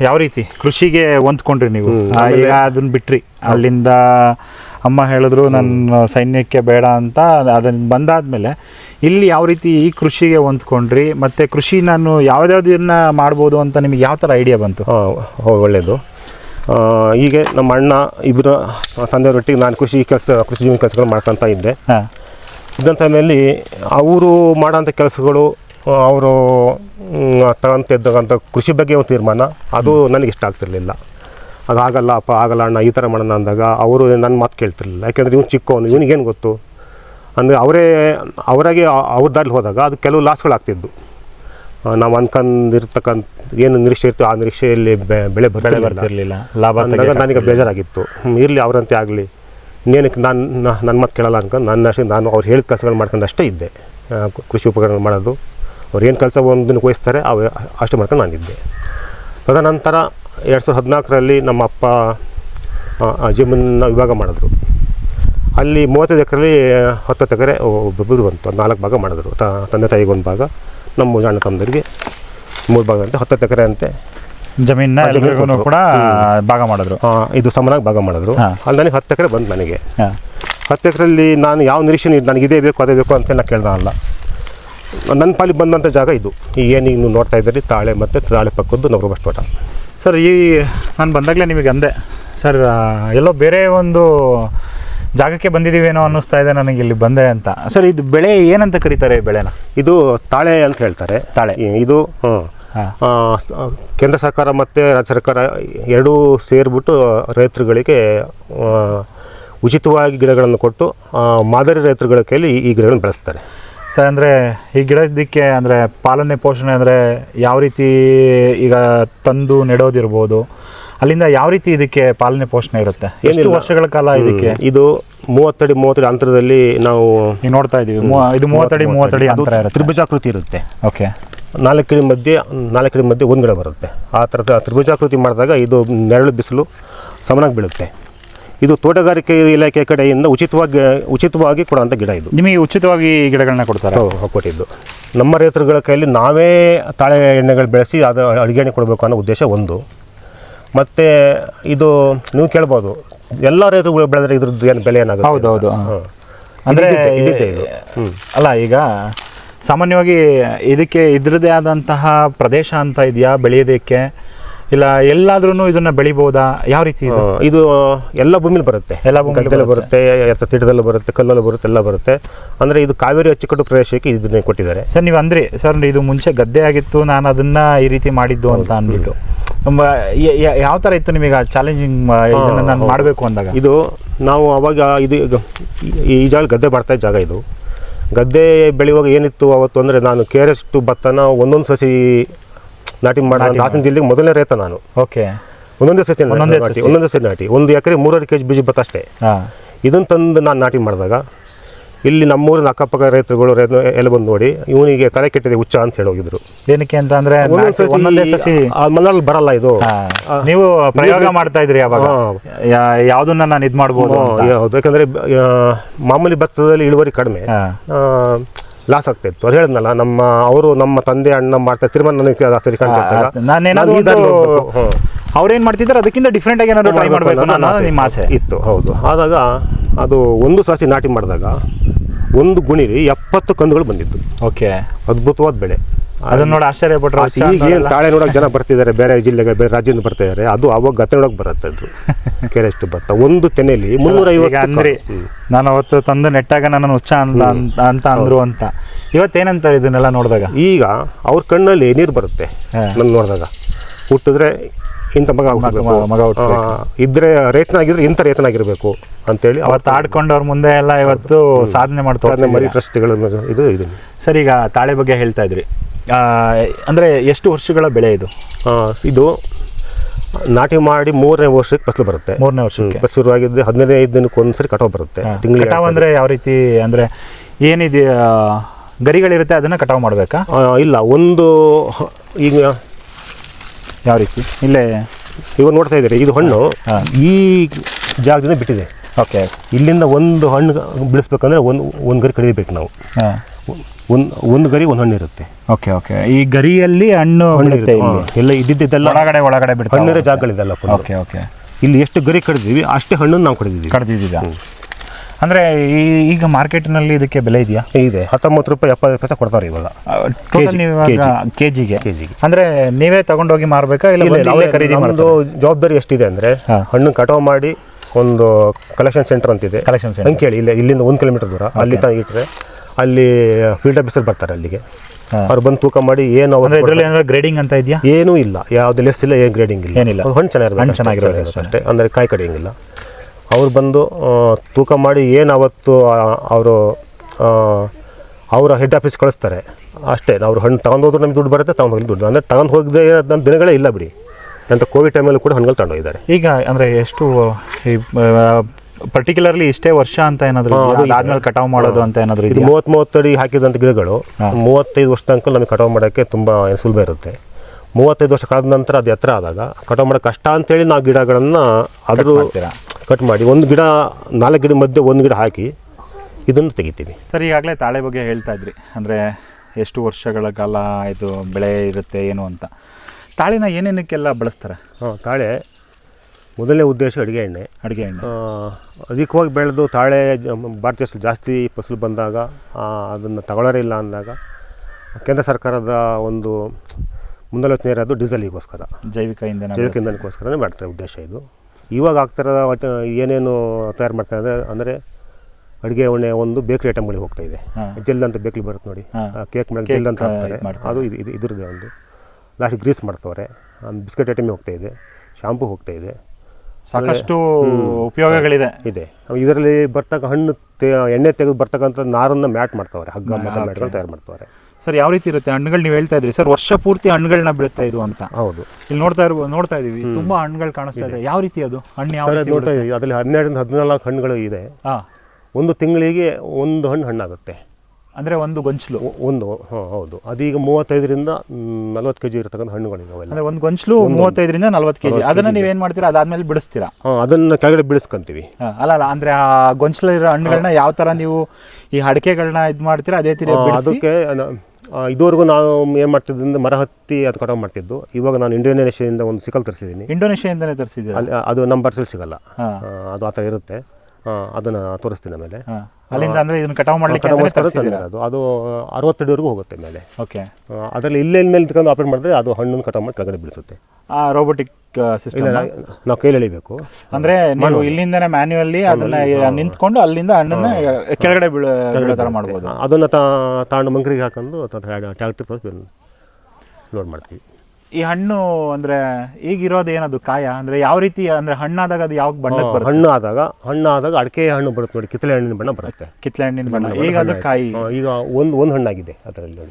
ಯಾವ ರೀತಿ ಕೃಷಿಗೆ ಹೊಂದ್ಕೊಂಡ್ರಿ ನೀವು? ಈಗ ಅದನ್ನ ಬಿಟ್ರಿ. ಅಲ್ಲಿಂದ ಅಮ್ಮ ಹೇಳಿದ್ರು ನನ್ನ ಸೈನ್ಯಕ್ಕೆ ಬೇಡ ಅಂತ ಅದನ್ನ ಬಂದಾದ್ಮೇಲೆ ಇಲ್ಲಿ ಯಾವ ರೀತಿ ಈ ಕೃಷಿಗೆ ಹೊಂದ್ಕೊಂಡ್ರಿ? ಮತ್ತು ಕೃಷಿ ನಾನು ಯಾವ್ದ್ಯಾವ್ದನ್ನ ಮಾಡ್ಬೋದು ಅಂತ ನಿಮಗೆ ಯಾವ ಥರ ಐಡಿಯಾ ಬಂತು? ಹಾಂ ಒಳ್ಳೆಯದು ಹೀಗೆ ನಮ್ಮ ಅಣ್ಣ ಇಬ್ಬರು ತಂದೆಯವರೊಟ್ಟಿಗೆ ನಾನು ಕೃಷಿ ಕೆಲಸ ಕೃಷಿ ಜೀವನ ಕೆಲಸಗಳು ಮಾಡ್ಕೊತಾ ಇದ್ದೆ. ಹಾಂ. ಇದ್ದಂಥ ಟೈಮಲ್ಲಿ ಅವರು ಮಾಡೋಂಥ ಕೆಲಸಗಳು ಅವರು ತಗೊಂತಿದ್ದಂಥ ಕೃಷಿ ಬಗ್ಗೆ ಒಂದು ತೀರ್ಮಾನ ಅದು ನನಗೆ ಇಷ್ಟ ಆಗ್ತಿರ್ಲಿಲ್ಲ. ಅದು ಆಗಲ್ಲ ಅಪ್ಪ ಆಗಲ್ಲ ಅಣ್ಣ ಈ ಥರ ಮಾಡೋಣ ಅಂದಾಗ ಅವರು ನನ್ನ ಮಾತು ಕೇಳ್ತಿರ್ಲಿಲ್ಲ. ಯಾಕೆಂದರೆ ಇವ್ನು ಚಿಕ್ಕವನು ಇವನಿಗೇನು ಗೊತ್ತು? ಅಂದರೆ ಅವರೇ ಅವರಾಗೆ ಅವ್ರ ದಾರಿ ಹೋದಾಗ ಅದು ಕೆಲವು ಲಾಸ್ಗಳಾಗ್ತಿದ್ದು ನಾವು ಅನ್ಕೊಂಡಿರ್ತಕ್ಕಂಥ ಏನು ನಿರೀಕ್ಷೆ ಇರ್ತೀವಿ ಆ ನಿರೀಕ್ಷೆಯಲ್ಲಿ ಬೆಳೆ ಬೆಳೆ ಬರ್ತಿರ್ಲಿಲ್ಲ ಲಾಭ ನನಗೆ ಬೇಜಾರಾಗಿತ್ತು. ಇರಲಿ ಅವರಂತೆ ಆಗಲಿ. ಇನ್ನೇನಕ್ಕೆ ನಾನು ನನ್ನ ಮಾತು ಕೇಳಲ್ಲ ಅನ್ಕೊಂಡು ನನ್ನ ಅಷ್ಟೇ ನಾನು ಅವ್ರು ಹೇಳಿದ ಕೆಲಸಗಳು ಮಾಡ್ಕೊಂಡು ಅಷ್ಟೇ ಇದ್ದೆ. ಕೃಷಿ ಉಪಕರಣ ಮಾಡೋದು. ಅವ್ರು ಏನು ಕೆಲಸ ಒಂದು ದಿನಕ್ಕೆ ವಹಿಸ್ತಾರೆ ಅವು ಅಷ್ಟೇ ಮಾಡ್ಕೊಂಡು ನಾನಿದ್ದೆ ತದನಂತರ ಎರಡು ಸಾವಿರದ ಹದಿನಾಲ್ಕರಲ್ಲಿ ನಮ್ಮ ಅಪ್ಪ ಜಮೀನನ್ನ ವಿಭಾಗ ಮಾಡಿದ್ರು. ಅಲ್ಲಿ ಮೂವತ್ತೈದು ಎಕರೆಲಿ ಹತ್ತು ಎಕರೆ ಒಬ್ಬೊಬ್ಬರು ಬಂತು, ನಾಲ್ಕು ಭಾಗ ಮಾಡಿದ್ರು. ತಂದೆ ತಾಯಿಗೆ ಒಂದು ಭಾಗ, ನಮ್ಮ ಅಣ್ಣ ತಮ್ಮದರಿಗೆ ಮೂರು ಭಾಗ ಅಂತ ಹತ್ತು ಎಕರೆ ಅಂತೆ. ಜಮೀನ ಕೂಡ ಭಾಗ ಮಾಡಿದ್ರು. ಇದು ಸಮನಾಗಿ ಭಾಗ ಮಾಡಿದ್ರು. ಅಲ್ಲಿ ನನಗೆ ಹತ್ತು ಎಕರೆ ಬಂತು ನನಗೆ. ಹತ್ತು ಎಕರೆಯಲ್ಲಿ ನಾನು ಯಾವ ನಿರೀಕ್ಷೆ ಇದು ನನಗೆ ಇದೇ ಬೇಕು ಅದೇ ಬೇಕು ಅಂತ ನಾನು ಕೇಳ್ದ ಅಲ್ಲ. ನನ್ನ ಪಾಲಿಗೆ ಬಂದಂಥ ಜಾಗ ಇದು. ಈಗ ಏನು ನೀವು ನೋಡ್ತಾ ಇದ್ದೀರಿ ತಾಳೆ ಮತ್ತು ತಾಳೆ ಪಕ್ಕದ್ದು ನವರು ಬಸ್ ತೋಟ. ಸರ್ ಈ ನಾನು ಬಂದಾಗಲೇ ನಿಮಗೆ ಅಂದೆ. ಸರ್ ಎಲ್ಲೋ ಬೇರೆ ಒಂದು ಜಾಗಕ್ಕೆ ಬಂದಿದ್ದೀವೇನೋ ಅನ್ನಿಸ್ತಾ ಇದೆ ನನಗೆ ಇಲ್ಲಿ ಬಂದೆ ಅಂತ. ಸರ್ ಇದು ಬೆಳೆ ಏನಂತ ಕರೀತಾರೆ ಬೆಳೆನ? ಇದು ತಾಳೆ ಅಂತ ಹೇಳ್ತಾರೆ. ತಾಳೆ. ಇದು ಹ್ಮ್. ಕೇಂದ್ರ ಸರ್ಕಾರ ಮತ್ತು ರಾಜ್ಯ ಸರ್ಕಾರ ಎರಡೂ ಸೇರಿಬಿಟ್ಟು ರೈತರುಗಳಿಗೆ ಉಚಿತವಾಗಿ ಗಿಡಗಳನ್ನು ಕೊಟ್ಟು ಮಾದರಿ ರೈತರುಗಳ ಕೈಯಲ್ಲಿ ಈ- ಗಿಡಗಳನ್ನು ಬೆಳೆಸ್ತಾರೆ. ಸರ್ ಅಂದರೆ ಈ ಗಿಡದಕ್ಕೆ ಅಂದರೆ ಪಾಲನೆ ಪೋಷಣೆ ಅಂದರೆ ಯಾವ ರೀತಿ ಈಗ ತಂದು ನೆಡೋದಿರ್ಬೋದು ಅಲ್ಲಿಂದ ಯಾವ ರೀತಿ ಇದಕ್ಕೆ ಪಾಲನೆ ಪೋಷಣೆ ಇರುತ್ತೆ? ಎಷ್ಟು ವರ್ಷಗಳ ಕಾಲ ಇದಕ್ಕೆ? ಇದು ಮೂವತ್ತಡಿ ಮೂವತ್ತಡಿ ಅಂತರದಲ್ಲಿ ನಾವು ನೋಡ್ತಾ ಇದೀವಿ. ಇದು ಮೂವತ್ತಡಿ ಮೂವತ್ತಡಿ ಅಂತರ ಇರುತ್ತೆ. ತ್ರಿಭುಜಾಕೃತಿ ಇರುತ್ತೆ. ಓಕೆ ನಾಲ್ಕು ಗಿಡ ಮಧ್ಯೆ ನಾಲ್ಕು ಗಿಡ ಮಧ್ಯೆ ಒಂದು ಗಿಡ ಬರುತ್ತೆ. ಆ ಥರದ ತ್ರಿಭುಜಾಕೃತಿ ಮಾಡಿದಾಗ ಇದು ನೆರಳು ಬಿಸಿಲು ಸಮನಾಗಿ ಬೀಳುತ್ತೆ. ಇದು ತೋಟಗಾರಿಕೆ ಇಲಾಖೆ ಕಡೆಯಿಂದ ಉಚಿತವಾಗಿ ಉಚಿತವಾಗಿ ಕೊಡುವಂಥ ಗಿಡ ಇದು. ನಿಮಗೆ ಉಚಿತವಾಗಿ ಗಿಡಗಳನ್ನ ಕೊಡ್ತಾರೆ? ಕೊಟ್ಟಿದ್ದು. ನಮ್ಮ ರೈತರುಗಳ ಕೈಯಲ್ಲಿ ನಾವೇ ತಾಳೆ ಎಣ್ಣೆಗಳು ಬೆಳೆಸಿ ಅದು ಅಡುಗೆ ಎಣ್ಣೆ ಕೊಡಬೇಕು ಅನ್ನೋ ಉದ್ದೇಶ ಒಂದು. ಮತ್ತು ಇದು ನೀವು ಕೇಳ್ಬೋದು ಎಲ್ಲ ರೈತರುಗಳು ಬೆಳೆದ್ರೆ ಇದ್ರದ್ದು ಏನು ಬೆಲೆ ಏನಾಗುತ್ತೆ ಹೌದು, ಹೌದು, ಅಂದರೆ ಹಾ. ಹಾ. ಅಂದ್ರೆ ಇದಿದ್ದೆ- ಇದಿದ್ದೆ ಇದು. ಹ್ಞೂ ಅಲ್ಲ ಈಗ ಸಾಮಾನ್ಯವಾಗಿ ಇದಕ್ಕೆ ಇದರದೇ ಆದಂತಹ ಪ್ರದೇಶ ಅಂತ ಇದೆಯಾ ಬೆಳೆಯೋದಕ್ಕೆ? ಇಲ್ಲ ಎಲ್ಲಾದ್ರೂ ಇದನ್ನ ಬೆಳಿಬಹುದಾ ಯಾವ ರೀತಿ ಇದು? ಇದು ಎಲ್ಲ ಭೂಮಿಲಿ ಬರುತ್ತೆ. ಎಲ್ಲ ಭೂಮಿಲಿ ಬರುತ್ತೆ. ಎತ್ತ ತಿಟ್ಟದಲ್ಲೂ ಬರುತ್ತೆ ಕಲ್ಲಲ್ಲಿ ಬರುತ್ತೆ ಎಲ್ಲ ಬರುತ್ತೆ. ಅಂದ್ರೆ ಇದು ಕಾವೇರಿ ಅಚ್ಚುಕಟ್ಟು ಪ್ರದೇಶಕ್ಕೆ ಇದನ್ನೇ ಕೊಟ್ಟಿದ್ದಾರೆ. ಸರ್ ನೀವು ಅಂದ್ರಿ ಸರ್ ಇದು ಮುಂಚೆ ಗದ್ದೆ ಆಗಿತ್ತು ನಾನು ಅದನ್ನ ಈ ರೀತಿ ಮಾಡಿದ್ದು ಅಂತ ಅಂದ್ಬಿಟ್ಟು. ಯಾವ ಥರ ಇತ್ತು ನಿಮಗೆ ಚಾಲೆಂಜಿಂಗ್ ಇದನ್ನ ನಾನು ಮಾಡಬೇಕು ಅಂದಾಗ? ಇದು ನಾವು ಅವಾಗ ಇದು ಈ- ಜಾಗ ಗದ್ದೆ ಮಾಡ್ತಾ ಇದ್ದ ಜಾಗ ಇದು. ಗದ್ದೆ ಬೆಳೆಯುವಾಗ ಏನಿತ್ತು ಅವತ್ತು ಅಂದರೆ ನಾನು ಕೆ ಆರ್ ಎಸ್ ಟು ಭತ್ತನ ಒಂದೊಂದು ಸಸಿ ನಾಟಿ ಮಾಡೋದು ಹಾಸನ ಜಿಲ್ಲೆಗೆ ಮೊದಲನೇ ರೈತ ನಾನು. ಓಕೆ. ಒಂದೊಂದೇ ಸಸಿ ನಾಟಿ. ಒಂದೊಂದೇ ಸಸಿ. ನಾಟಿ. ಒಂದು ಎಕರೆ ಮೂರುವರೆ ಕೆ ಜಿ ಬೀಜ ಭತ್ತ ಅಷ್ಟೇ. ಇದನ್ನು ತಂದು ನಾನು ನಾಟಿ ಮಾಡಿದಾಗ ಇಲ್ಲಿ ನಮ್ಮೂರಿನ ಅಕ್ಕಪಕ್ಕ ರೈತರುಗಳು ರೈತ ಎಲ್ಲ ಬಂದು ನೋಡಿ ಇವನಿಗೆ ತಲೆ ಕೆಟ್ಟಿದೆ ಹುಚ್ಚ ಅಂತ ಹೇಳಿ ಹೋಗಿದ್ರು. ಏನಕ್ಕೆ ಅಂತ ಅಂದ್ರೆ ಮಲ್ನಾಡಲ್ಲಿ ನಾಟಿ- ಒಂದೊಂದೇ ಸಸಿ ಮಣ್ಣಲ್ಲಿ ಬರಲ್ಲ ಇದು. ಹಾ. ನೀವು ಪ್ರಯೋಗ ಮಾಡ್ತಾ ಇದ್ರಿ ಯಾವಾಗ? ಯಾ- ಯಾವ್ದನ್ನ ನಾನು ಇದು ಮಾಡ್ಬೋದು ಯಾಕಂದ್ರೆ ಹಾ, ಹೌದು. ಯಾಕಂದರೆ ಮಾಮೂಲಿ ಭತ್ತದಲ್ಲಿ ಇಳುವರಿ ಕಡಿಮೆ. ಹಾ. ಲಾಸ್ ಆಗ್ತಾ ಇತ್ತು. ಅದು ಹೇಳಿದ್ನಲ್ಲ ನಮ್ಮ ಅವರು ನಮ್ಮ ತಂದೆ ಅಣ್ಣ ಮಾಡ್ತಾ ತಿರುಮಲ ನನಗೆ ಅದು ಸರಿ ಕಾಣ್ತಾ ಇದ್ದಾಗ ನಾನೇನಾದ್ರು ನಾನು ಈ ದಾರಿಲಿ ಒಂದು- ಹೋಗ್ಬೇಕು. ಹ್ಮ್. ಅವ್ರೇನ್ ಮಾಡ್ತಿದ್ದಾರೆ? ಅದಕ್ಕಿಂತ ಡಿಫ್ರೆಂಟ್ ಆಗಿ ಏನಾದ್ರು ಟ್ರೈ ಮಾಡಬೇಕು. ನಾನು ನಿಮ್ಮ ಆಸೆ. ಇತ್ತು ಹೌದು. ಆದಾಗ ಅದು ಒಂದು ಸಸಿ ನಾಟಿ ಮಾಡಿದಾಗ ಒಂದು ಗುಣಿಲಿ ಎಪ್ಪತ್ತು ಕಂದುಗಳು ಬಂದಿತ್ತು. ಓಕೆ. ಅದ್ಭುತವಾದ ಬೆಳೆ. ಅದನ್ನ ನೋಡಿ ಆಶ್ಚರ್ಯ ಪಟ್ಟರು ಈಗ ಏನು ತಾಳೆ ನೋಡೋಕೆ ಜನ ಬರ್ತಿದ್ದಾರೆ ಬೇರೆ ಜಿಲ್ಲೆಗೆ ಬೇರೆ ರಾಜ್ಯದಿಂದ ಬರ್ತಾ ಇದ್ದಾರೆ ಅದು ಅವಾಗ ಗತ್ತೆ ನೋಡೋಕೆ ಬರುತ್ತೆ ಅದು. ಕೆರೆಷ್ಟು ಭತ್ತ. ಒಂದು ತೆನೆಯಲ್ಲಿ ಮುನ್ನೂರ ಐವತ್ತು ಅಂದ್ರಿ ನಾನು ಅವತ್ತು ತಂದು ನೆಟ್ಟಾಗ ನನ್ನ ಹುಚ್ಚ ಅಂತ ಅಂತ- ಅಂತ ಅಂದ್ರು ಅಂತ. ಇವತ್ತೇನಂತಾರೆ ಇದನ್ನೆಲ್ಲ ನೋಡಿದಾಗ? ಈಗ ಅವ್ರ ಕಣ್ಣಲ್ಲಿ ನೀರು ಬರುತ್ತೆ ನಾನು ನೋಡಿದಾಗ. ಹುಟ್ಟಿದ್ರೆ ಇಂಥ ಮಗ ಹುಟ್ಟಬೇಕು ಮಗ-. ಇದ್ರೆ ರೈತನಾಗಿದ್ರೆ ಇಂಥ ರೈತನಾಗಿರ್ಬೇಕು ಅಂತೇಳಿ ಅವತ್ತು ಆಡ್ಕೊಂಡವ್ರ ಮುಂದೆ ಎಲ್ಲ ಇವತ್ತು ಸಾಧನೆ ಮಾಡ್ತಾರೆ ಮರಿ ಇದು ಇದು. ಸರಿ ಈಗ ತಾಳೆ ಬಗ್ಗೆ ಹೇಳ್ತಾ ಇದ್ರಿ. ಅಂದರೆ ಎಷ್ಟು ವರ್ಷಗಳ ಬೆಳೆ ಇದು? ಇದು ನಾಟಿ ಮಾಡಿ ಮೂರನೇ ವರ್ಷಕ್ಕೆ ಫಸಲು ಬರುತ್ತೆ. ಮೂರನೇ ವರ್ಷಕ್ಕೆ. ಫಸಲು ಶುರುವಾಗಿದ್ದು ಹದಿನೈದು ದಿನಕ್ಕೆ ಒಂದ್ಸರಿ ಕಟಾವು ಬರುತ್ತೆ. ತಿಂಗಳು ಕಟಾವ್ ಅಂದ್ರೆ ಯಾವ ರೀತಿ ಅಂದ್ರೆ ಏನಿದೆ ಗರಿಗಳಿರುತ್ತೆ ಅದನ್ನ ಕಟಾವ್ ಮಾಡಬೇಕಾ? ಇಲ್ಲ ಒಂದು ಈಗ ಯಾವ ರೀತಿ? ಇಲ್ಲೇ ಇವಾಗ ನೋಡ್ತಾ ಇದ್ದೀರಿ ಇದು ಹಣ್ಣು. ಈ ಜಾಗದಿಂದ ಬಿಟ್ಟಿದೆ. ಓಕೆ. ಇಲ್ಲಿಂದ ಒಂದು ಹಣ್ಣು ಬಿಡಿಸ್ಬೇಕಂದ್ರೆ ಒಂದು ಒಂದು ಗರಿ ಕಡಿಬೇಕು ನಾವು. ಒಂದು ಒಂದು ಗರಿ ಒಂದು ಹಣ್ಣು ಇರುತ್ತೆ. Okay okay. ಈ ಗರಿಯಲ್ಲಿ ಹಣ್ಣು ಹಣ್ಣು ಇರುತ್ತೆ. ಎಲ್ಲ ಇದ್ದಿದ್ದೆಲ್ಲ ಒಳಗಡೆ ಒಳಗಡೆ ಬಿಡ್ತಾರೆ ಹಣ್ಣಿರೋ ಜಾಗಗಳಿದೆಲ್ಲ. Okay okay. ಇಲ್ಲಿ ಎಷ್ಟು ಗರಿ ಕಡಿದೀವಿ ಅಷ್ಟೇ ಹಣ್ಣನ್ನು ನಾವು ಕಡಿದಿದ್ದೀವಿ. ಕಡ್ದಿದ್ದೀರಾ? ಅಂದ್ರೆ ಈ ಈಗ ಮಾರ್ಕೆಟ್ನಲ್ಲಿ ಇದಕ್ಕೆ ಬೆಲೆ ಇದೆಯಾ? ಇದೆ. ಹತ್ತೊಂಬತ್ತು ರೂಪಾಯಿ ಎಪ್ಪತ್ತು ಪೈಸೆ ಕೊಡ್ತಾರೆ ಇವಾಗ. ಟೋಟಲ್ ನೀವು ಕೆ ಜಿಗೆ ಕೆಜಿಗೆ. ಅಂದ್ರೆ ನೀವೇ ತಗೊಂಡೋಗಿ ಮಾರಬೇಕಾ ಇಲ್ಲ ನಾವೇ ಖರೀದಿ ಮಾಡೋದು ಜವಾಬ್ದಾರಿ ಎಷ್ಟಿದೆ ಅಂದ್ರೆ ಹಣ್ಣು ಕಟಾವು ಮಾಡಿ ಒಂದು ಕಲೆಕ್ಷನ್ ಸೆಂಟರ್ ಅಂತಿದೆ. ಕಲೆಕ್ಷನ್ ಸೆಂಟರ್ ಕೇಳಿ ಇಲ್ಲ ಇಲ್ಲಿಂದ ಒಂದು ಕಿಲೋಮೀಟರ್ ದೂರ. ಅಲ್ಲಿ ತನಕ ಇಟ್ಟರೆ ಅಲ್ಲಿ ಫೀಲ್ಡ್ ಆಫೀಸರ್ ಬರ್ತಾರೆ ಅಲ್ಲಿಗೆ. ಅವ್ರು ಬಂದು ತೂಕ ಮಾಡಿ ಏನು ಅವ್ರು ಇದರಲ್ಲಿ ಏನಾದ್ರು ಗ್ರೇಡಿಂಗ್ ಅಂತ ಇದೆಯಾ? ಏನೂ ಇಲ್ಲ. ಯಾವುದೇ ಲೆಸ್ ಇಲ್ಲ ಏನು ಗ್ರೇಡಿಂಗ್ ಇಲ್ಲ. ಏನಿಲ್ಲ. ಹಣ್ಣು ಚೆನ್ನಾಗಿರ್ಬೇಕು ಹಣ್ಣು ಚೆನ್ನಾಗಿರ್ಬೇಕು ಅಷ್ಟೇ. ಅಂದರೆ ಕಾಯಿ ಕಡಿಯಂಗಿಲ್ಲ. ಅವ್ರು ಬಂದು ತೂಕ ಮಾಡಿ ಏನು ಅವತ್ತು ಅವರು ಅವರ ಹೆಡ್ ಆಫೀಸ್ ಕಳಿಸ್ತಾರೆ. ಅಷ್ಟೇ ಅವ್ರು ಹಣ್ಣು ತಗೊಂಡು ಹೋದ್ರೆ ನಮ್ಗೆ ದುಡ್ಡು ಬರುತ್ತೆ ತಗೊಂಡು ಹೋಗಿ ದುಡ್ಡು. ಅಂದರೆ ತಗೊಂಡು ಹೋಗದೆ ನಮ್ಮ ದಿನಗಳೇ ಇಲ್ಲ ಬಿಡಿ. ಅಂತ ಕೋವಿಡ್ ಟೈಮಲ್ಲಿ ಕೂಡ ಹಣ್ಣುಗಳು ತಗೊಂಡೋಗಿದ್ದಾರೆ ಈಗ ಅಂದರೆ ಎಷ್ಟು ಈ ಪರ್ಟಿಕ್ಯುಲರ್ಲಿ ಇಷ್ಟೇ ವರ್ಷ ಅಂತ ಏನಾದರೂ ಆದ್ಮೇಲೆ ಕಟಾವು ಮಾಡೋದು ಅಂತ ಏನಾದರೂ ಇದು ಮೂವತ್ತು ಮೂವತ್ತು ಮೂವತ್ತಡಿ ಹಾಕಿದಂಥ ಗಿಡಗಳು. ಮೂವತ್ತೈದು ವರ್ಷ ತನಕ ನಮಗೆ ಕಟಾವು ಮಾಡೋಕ್ಕೆ ತುಂಬ ಸುಲಭ ಇರುತ್ತೆ. ಮೂವತ್ತೈದು ವರ್ಷ ಕಳೆದ ನಂತರ ಅದು ಎತ್ತರ ಆದಾಗ ಕಟಾವು ಮಾಡೋಕ್ಕೆ ಕಷ್ಟ ಅಂತೇಳಿ ನಾವು ಗಿಡಗಳನ್ನು ಅದ್ರ? ಕಟ್ ಮಾಡಿ ಒಂದು ಗಿಡ ನಾಲ್ಕು ಗಿಡ ಮಧ್ಯೆ ಒಂದು ಗಿಡ ಹಾಕಿ ಇದನ್ನು ತೆಗಿತೀವಿ. ಸರ್ ಈಗಾಗಲೇ ತಾಳೆ ಬಗ್ಗೆ ಹೇಳ್ತಾ ಇದ್ರಿ. ಅಂದರೆ ಎಷ್ಟು ವರ್ಷಗಳ ಕಾಲ ಇದು ಬೆಳೆ ಇರುತ್ತೆ ಏನು ಅಂತ. ತಾಳಿನ ಏನೇನಕ್ಕೆಲ್ಲ ಬಳಸ್ತಾರೆ? ಹಾಂ ತಾಳೆ ಮೊದಲನೇ ಉದ್ದೇಶ ಅಡುಗೆ ಎಣ್ಣೆ. ಅಡುಗೆ ಎಣ್ಣೆ. ಅಧಿಕವಾಗಿ ಬೆಳೆದು ತಾಳೆ ಭಾರತೀಯ ಭಾರತ ದೇಶದಲ್ಲಿ ಜಾಸ್ತಿ ಫಸಲು ಬಂದಾಗ ಅದನ್ನು ತಗೊಳ್ಳೋರೇ ಇಲ್ಲ ಅಂದಾಗ ಕೇಂದ್ರ ಸರ್ಕಾರದ ಒಂದು ಮುಂದಾಲೋಚನೆ ಇರೋದು ಡೀಸೆಲಿಗೋಸ್ಕರ. ಜೈವಿಕ ಇಂಧನ ಜೈವಿಕ ಇಂಧನಕ್ಕೋಸ್ಕರನೇ ಮಾಡ್ತಾರೆ ಉದ್ದೇಶ ಇದು. ಇವಾಗ ಆಗ್ತಿರೋದು ಒಟ್ಟು ಏನೇನು ತಯಾರು ಮಾಡ್ತಾರೆ ಅಂದರೆ ಅಂದರೆ ಅಡುಗೆ ಎಣ್ಣೆ ಒಂದು ಬೇಕ್ರಿ ಐಟಮ್ಗಳಿಗೆ ಹೋಗ್ತಾ ಇದೆ. ಜೆಲ್ ಅಂತ ಬೇಕ್ರಿ ಬರುತ್ತೆ ನೋಡಿ. ಕೇಕ್ ಮಾಡಿ ಜೆಲ್ ಅಂತ ಹಾಕ್ತಾರೆ. ಅದು ಇದು ಇದು ಇದ್ರದ್ದೇ ಒಂದು. ಲಾಸ್ಟ್ ಗ್ರೀಸ್ ಮಾಡ್ತವ್ರೆ. ಬಿಸ್ಕೆಟ್ ಐಟಮಿಗೆ ಹೋಗ್ತಾ ಇದೆ. ಶಾಂಪು ಹೋಗ್ತಾ ಇದೆ. ಸಾಕಷ್ಟು ಉಪಯೋಗಗಳಿದೆ. ಇದೆ. ಇದರಲ್ಲಿ ಬರ್ತಕ್ಕ ಹಣ್ಣು ತೇ ಎಣ್ಣೆ ತೆಗೆದು ಬರ್ತಕ್ಕಂಥ ನಾರನ್ನು ಮ್ಯಾಟ್ ಮಾಡ್ತವ್ರೆ. ಹಗ್ಗ ಮತ್ತು ಮ್ಯಾಟ್ಗಳು ತಯಾರು ಮಾಡ್ತವ್ರೆ. ಸರ್ ಯಾವ ರೀತಿ ಇರುತ್ತೆ? ಹಣ್ಣುಗಳು ನೀವು ಹೇಳ್ತಾ ಇದ್ರಿ. ಸರ್ ವರ್ಷ ಪೂರ್ತಿ ಹಣ್ಣುಗಳನ್ನ ಬಿಡುತ್ತಾ ಇದು ಅಂತ. ಹೌದು. ಇಲ್ಲಿ ನೋಡ್ತಾ ಇರ್ಬೋದು ನೋಡ್ತಾ ಇದೀವಿ. ತುಂಬಾ ಹಣ್ಣುಗಳು ಕಾಣಿಸ್ತಾ ಇದೆ. ಯಾವ ರೀತಿ ಅದು? ಹಣ್ಣು ಯಾವ ರೀತಿ ನೋಡ್ತಾ ಇದ್ದೀವಿ ಅದರಲ್ಲಿ ಹನ್ನೆರಡರಿಂದ ಹದಿನಾಲ್ಕು ಹಣ್ಣುಗಳು ಇದೆ. ಒಂದು ತಿಂಗಳಿಗೆ ಒಂದು ಹಣ್ಣು ಹಣ್ಣಾಗುತ್ತೆ. ಅಂದ್ರೆ ಒಂದು ಗೊಂಚಲು. ಒಂದು ಹಾಂ ಹೌದು. ಅದೀಗ ಮೂವತ್ತೈದರಿಂದ ನಲ್ವತ್ತು ಕೆ ಜಿ ಇರತಕ್ಕಂಥ ಹಣ್ಣುಗಳಿವೆ ಅಂದ್ರೆ ಒಂದು ಗೊಂಚಲು ಮೂವತ್ತೈದರಿಂದ ನಲ್ವತ್ತು ಕೆಜಿ. ಅದನ್ನ ನೀವೇನ್ ಮಾಡ್ತೀರಾ? ಅದಾದ್ಮೇಲೆ ಬಿಡಿಸ್ತೀರಾ? ಹಾಂ ಅದನ್ನು ಕೆಳಗಡೆ ಬಿಡಿಸ್ಕೊಂತೀವಿ. ಅಲ್ಲ ಅಲ್ಲ ಅಂದ್ರೆ ಆ ಗೊಂಚಲಿರೋ ಹಣ್ಣುಗಳನ್ನ ಯಾವ ತರ ನೀವು ಈ ಅಡಿಕೆಗಳನ್ನ ಇದ್ ಮಾಡ್ತೀರಾ ಅದೇ ರೀತಿ ಅದಕ್ಕೆ ಇದುವರೆಗೂ ನಾವು ಏನು ಮಾಡ್ತಿದ್ದಂದ್ರೆ ಮರ ಹತ್ತಿ ಅದು ಕಟಾವು ಮಾಡ್ತಿದ್ದು. ಇವಾಗ ನಾನು ಇಂಡೋನೇಷ್ಯಾದಿಂದ ಒಂದು ಸಿಕಲ್ ತರಿಸಿದ್ದೀನಿ. ಇಂಡೋನೇಷ್ಯಾದಿಂದಲೇ ತರಿಸಿದ್ದೀರಾ? ಅಲ್ಲಿ ಅದು ನಮ್ಮ ಬರ್ಸಲ್ಲಿ ಸಿಗಲ್ಲ. ಅದು ಆ ಥರ ಇರುತ್ತೆ. ಅದನ್ನು ತೋರಿಸ್ತೀನಿ ಆಮೇಲೆ. ಅಲ್ಲಿಂದ ಅಂದ್ರೆ ಇದನ್ನ ಕಟಾವ್ ಮಾಡ್ಲಿಕ್ಕೆ ಅಂತಾನೆ ತರಿಸಿದ್ದೀರಾ? ತಂದಿರೋದು. ಅದು ಅರವತ್ತೆರಡುವರೆಗೂ ಹೋಗುತ್ತೆ ಮೇಲೆ. ಓಕೆ. ಅದರಲ್ಲಿ ಇಲ್ಲೇ ಮೇಲೆ ನಿಂತ್ಕೊಂಡು ಆಪರೇಟ್ ಮಾಡಿದ್ರೆ ಅದು ಹಣ್ಣನ್ನು ಕಟಾವು ಮಾಡಿ ಕೆಳಗಡೆ ಬೀಳಿಸುತ್ತೆ. ಆ ರೋಬೋಟಿಕ್ ಇಲ್ಲ ಸಿಸ್ಟಮ್ ನಾವು ಕೈಲಿ ಎಳಿಬೇಕು. ಅಂದ್ರೆ ನೀವು ಇಲ್ಲಿಂದನೇ ಮ್ಯಾನ್ಯುವಲ್ಲಿ ಅದನ್ನ ನಿಂತ್ಕೊಂಡು ಅಲ್ಲಿಂದ ಹಣ್ಣನ್ನ ಕೆಳಗಡೆ ಬೀಳ ಬೀಳೋ ತರ ಮಾಡ್ಬೋದು. ಅದನ್ನು ತಾಂಡು ಮಂಕರಿಗೆ ಹಾಕೊಂಡು ಟ್ಯಾಕ್ಟ್ರಿ ಲೋಡ್ ಮಾಡ್ತೀವಿ. ಈ ಹಣ್ಣು ಅಂದ್ರೆ ಈಗಿರೋದು ಏನದು ಕಾಯ? ಅಂದ್ರೆ ಯಾವ ರೀತಿ ಅಂದ್ರೆ ಹಣ್ಣಾದಾಗ ಅದು ಯಾವ ಬಣ್ಣ ಬರುತ್ತೆ? ಹಣ್ಣು ಆದಾಗ ಹಣ್ಣು ಆದಾಗ ಅಡಿಕೆ ಹಣ್ಣು ಬರುತ್ತೆ ನೋಡಿ ಕಿತ್ತಲೆ ಹಣ್ಣಿನ ಬಣ್ಣ ಬರುತ್ತೆ. ಕಿತ್ತಲೆ ಹಣ್ಣಿನ ಬಣ್ಣ. ಈಗ ಅದು ಕಾಯಿ. ಆ, ಈಗ ಒಂದು ಒಂದು ಹಣ್ಣಾಗಿದೆ ಅದರಲ್ಲಿ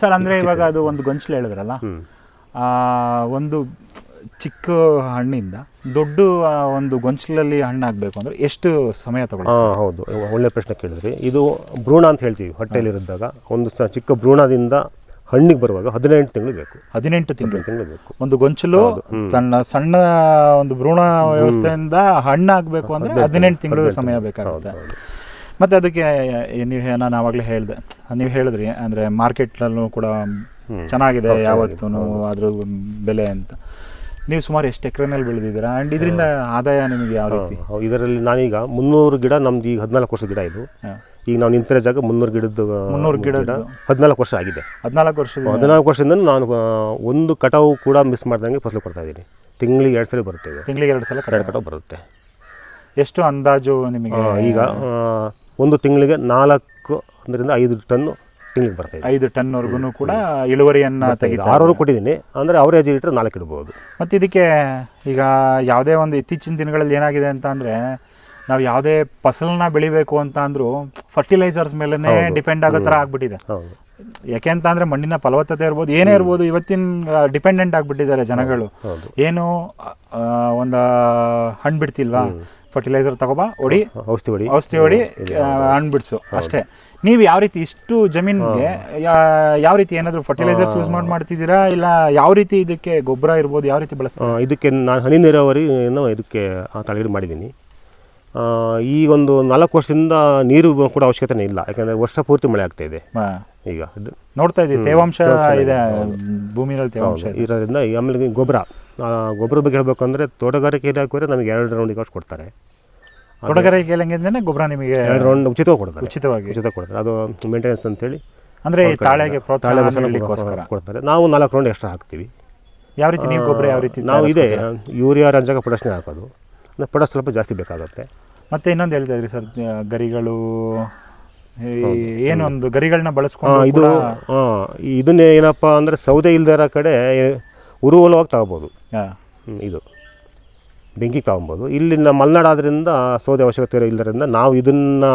ಸರ್ ಅಂದ್ರೆ ಇವಾಗ ಅದು ಒಂದು ಗೊಂಚಲು ಹೇಳಿದ್ರಲ್ಲ? ಆ ಒಂದು ಚಿಕ್ಕ ಹಣ್ಣಿಂದ ದೊಡ್ಡ ಆ, ಒಂದು ಗೊಂಚಲಲ್ಲಿ ಹಣ್ಣಾಗಬೇಕು ಅಂದ್ರೆ ಎಷ್ಟು ಸಮಯ ತಗೊಳ್ಳುತ್ತೆ ಹಾಂ ಹೌದು. ಒಳ್ಳೆ ಪ್ರಶ್ನೆ ಕೇಳಿದ್ರಿ. ಇದು ಭ್ರೂಣ ಅಂತ ಹೇಳ್ತೀವಿ ಹೊಟ್ಟೆಯಲ್ಲಿ ಇರಿದ್ದಾಗ ಒಂದು ಸ ಚಿಕ್ಕ ಭ್ರೂಣದಿಂದ ಹಣ್ಣಿಗೆ ಬರುವಾಗ ಹದಿನೆಂಟು ತಿಂಗಳು ಬೇಕು. ಹದಿನೆಂಟು ತಿಂಗಳು ತಿಂಗಳು ಬೇಕು. ಒಂದು ಗೊಂಚಲು ತನ್ನ ಸಣ್ಣ ಒಂದು ಭ್ರೂಣ ವ್ಯವಸ್ಥೆಯಿಂದ ಹಣ್ಣಾಗಬೇಕು ಅಂದ್ರೆ ಹದಿನೆಂಟು ತಿಂಗಳು ಸಮಯ ಬೇಕಾಗುತ್ತೆ. ಮತ್ತು ಅದಕ್ಕೆ ನೀವು ನಾನು ಆವಾಗಲೇ ಹೇಳಿದೆ ನೀವು ಹೇಳಿದ್ರಿ ಅಂದ್ರೆ ಮಾರ್ಕೆಟ್ನಲ್ಲೂ ಕೂಡ ಚೆನ್ನಾಗಿದೆ ಯಾವತ್ತೂ ಅದ್ರ ಬೆಲೆ ಅಂತ. ನೀವು ಸುಮಾರು ಎಷ್ಟು ಎಕರೆನಲ್ಲಿ ಬೆಳೆದಿದ್ದೀರಾ? ಆ್ಯಂಡ್ ಇದರಿಂದ ಆದಾಯ ನಿಮಗೆ ಯಾವ ರೀತಿ? ಇದರಲ್ಲಿ ನಾನೀಗ ಮುನ್ನೂರು ಗಿಡ ನಮ್ದು ಈಗ ಹದಿನಾಲ್ಕು ವರ್ಷದ ಗಿಡ ಇದು. ಈಗ ನಾವು ನಿಂತಿರೋ ಜಾಗ ಮುನ್ನೂರು ಗಿಡದ್ದು ಮುನ್ನೂರು ಗಿಡ ಹದಿನಾಲ್ಕು ವರ್ಷ ಆಗಿದೆ. ಹದಿನಾಲ್ಕು ವರ್ಷದ ಹದಿನಾಲ್ಕು ವರ್ಷದಿಂದ ನಾನು ಒಂದು ಕಟಾವು ಕೂಡ ಮಿಸ್ ಮಾಡ್ದಂಗೆ ಫಸಲು ಕೊಡ್ತಾ ಇದ್ದೀನಿ. ತಿಂಗಳಿಗೆ ಎರಡು ಸಲ ಬರುತ್ತೆ ತಿಂಗಳಿಗೆ ಎರಡು ಸಲ ಕರೆಕ್ಟ್ ಎರಡು ಕಟಾವು ಬರುತ್ತೆ. ಎಷ್ಟು ಅಂದಾಜು ನಿಮಗೆ? ಈಗ ಒಂದು ತಿಂಗಳಿಗೆ ನಾಲ್ಕು ಅದರಿಂದ ಐದು ಟನ್ನು ತಿಂಗಳಿಗೆ ಬರ್ತಾ ಇದೆ. ಐದು ಟನ್ವರೆಗೂ ಕೂಡ ಇಳುವರಿಯನ್ನು ತೆಗೆದು ಆರೂರು ಕೊಟ್ಟಿದ್ದೀನಿ. ಅಂದರೆ ಅವರೇಜ್ ಇಟ್ಟರೆ ನಾಲ್ಕು ಇಡ್ಬೋದು. ಮತ್ತು ಇದಕ್ಕೆ ಈಗ ಯಾವುದೇ ಒಂದು ಇತ್ತೀಚಿನ ದಿನಗಳಲ್ಲಿ ಏನಾಗಿದೆ ಅಂತ ಅಂದರೆ ನಾವು ಯಾವುದೇ ಫಸಲನ್ನ ಬೆಳಿಬೇಕು ಅಂತ ಅಂದ್ರೂ ಫರ್ಟಿಲೈಸರ್ಸ್ ಮೇಲೇ ಡಿಪೆಂಡ್ ಆಗೋ ಥರ ಆಗ್ಬಿಟ್ಟಿದೆ. ಹೌದು. ಯಾಕೆ ಅಂತ ಅಂದರೆ ಮಣ್ಣಿನ ಫಲವತ್ತತೆ ಇರ್ಬೋದು ಏನೇ ಇರ್ಬೋದು ಇವತ್ತಿನ ಡಿಪೆಂಡೆಂಟ್ ಆಗಿಬಿಟ್ಟಿದ್ದಾರೆ ಜನಗಳು. ಏನು ಒಂದು ಹಣ್ಣು ಬಿಡ್ತಿಲ್ವಾ? ಫರ್ಟಿಲೈಸರ್ ತಗೋಬಾ ಹೊಡಿ ಔಷಧಿ ಹೊಡಿ ಔಷಧಿ ಹೊಡಿ ಹಣ್ಣು ಬಿಡಿಸು ಅಷ್ಟೇ. ನೀವು ಯಾವ ರೀತಿ ಇಷ್ಟು ಜಮೀನ್ಗೆ ಯಾವ ರೀತಿ ಏನಾದರೂ ಫರ್ಟಿಲೈಸರ್ಸ್ ಯೂಸ್ ಮಾಡಿ ಮಾಡ್ತಿದ್ದೀರಾ? ಇಲ್ಲ ಯಾವ ರೀತಿ ಇದಕ್ಕೆ ಗೊಬ್ಬರ ಇರ್ಬೋದು ಯಾವ ರೀತಿ ಬಳಸ್ತೀರಾ? ಇದಕ್ಕೆ ನಾನು ಹನಿ ನೀರಾವರಿ ಇದಕ್ಕೆ ತಳಗಿಡಿ ಮಾಡಿದ್ದೀನಿ. ಈ ಒಂದು ನಾಲ್ಕು ವರ್ಷದಿಂದ ನೀರು ಕೂಡ ಅವಶ್ಯಕತೆ ಇಲ್ಲ. ಯಾಕಂದರೆ ವರ್ಷ ಪೂರ್ತಿ ಮಳೆ ಆಗ್ತಾ ಇದೆ. ಈಗ ನೋಡ್ತಾ ಇದ್ದೀವಿ ತೇವಾಂಶ ಇದೆ ಭೂಮಿನಲ್ಲಿ ತೇವಾಂಶ ಇದೆ. ಇರೋದ್ರಿಂದ ಆಮೇಲೆ ಗೊಬ್ಬರ. ಗೊಬ್ಬರ ಬಗ್ಗೆ ಹೇಳಬೇಕು ಅಂದ್ರೆ ತೋಟಗಾರಿಕೆ ಇಲಾಖೆ ನಮಗೆ ಎರಡು ರೌಂಡ್ ಅಷ್ಟು ಕೊಡ್ತಾರೆ. ತೋಟಗಾರಿಕೆ ಹೆಂಗಿದ್ರೆ ಗೊಬ್ಬರ ನಿಮಗೆ ಎರಡು ರೌಂಡ್ ಉಚಿತವಾಗಿ ಕೊಡ್ತಾರೆ. ಉಚಿತವಾಗಿ. ಉಚಿತ ಕೊಡ್ತಾರೆ. ಅದು ಮೇಂಟೆನೆನ್ಸ್ ಅಂತೇಳಿ ಅಂದ್ರೆ ತಾಳೆಗೆ ಪ್ರೋತ್ಸಾಹ ಕೊಡ್ತಾರೆ. ನಾವು ನಾಲ್ಕು ರೌಂಡ್ ಎಕ್ಸ್ಟ್ರಾ ಹಾಕ್ತೀವಿ. ಯಾವ ರೀತಿ? ನೀವು ಗೊಬ್ಬರ ಯಾವ ರೀತಿ ನಾವು ಇದೆ ಯೂರಿಯಾ ರಂಜಕ ಪ್ರೊಡಕ್ಷನ್ ಹಾಕೋದು. ಪೊಟಾಷ್ ಸ್ವಲ್ಪ ಜಾಸ್ತಿ ಬೇಕಾಗುತ್ತೆ. ಮತ್ತೆ ಇನ್ನೊಂದು ಹೇಳ್ತಾ ಇದ್ರಿ ಸರ್ ಗರಿಗಳು ಈ- ಏನೊಂದು ಗರಿಗಳನ್ನ ಬಳಸ್ಕೊಂಡು ಇದು ಹಾಂ ಇದನ್ನೇ ಏನಪ್ಪ ಅಂದರೆ ಸೌದೆ ಇಲ್ದೇ ಇರೋ ಕಡೆ ಉರುವಲವಾಗಿ ತಗೋಬೋದು. ಇದು. ಬೆಂಕಿ ತಗೊಬೋದು. ಇಲ್ಲಿ ನಮ್ಮ ಮಲೆನಾಡು ಆದ್ರಿಂದ ಸೌದೆ ಅವಶ್ಯಕತೆ ಇಲ್ಲದರಿಂದ ನಾವು ಇದನ್ನು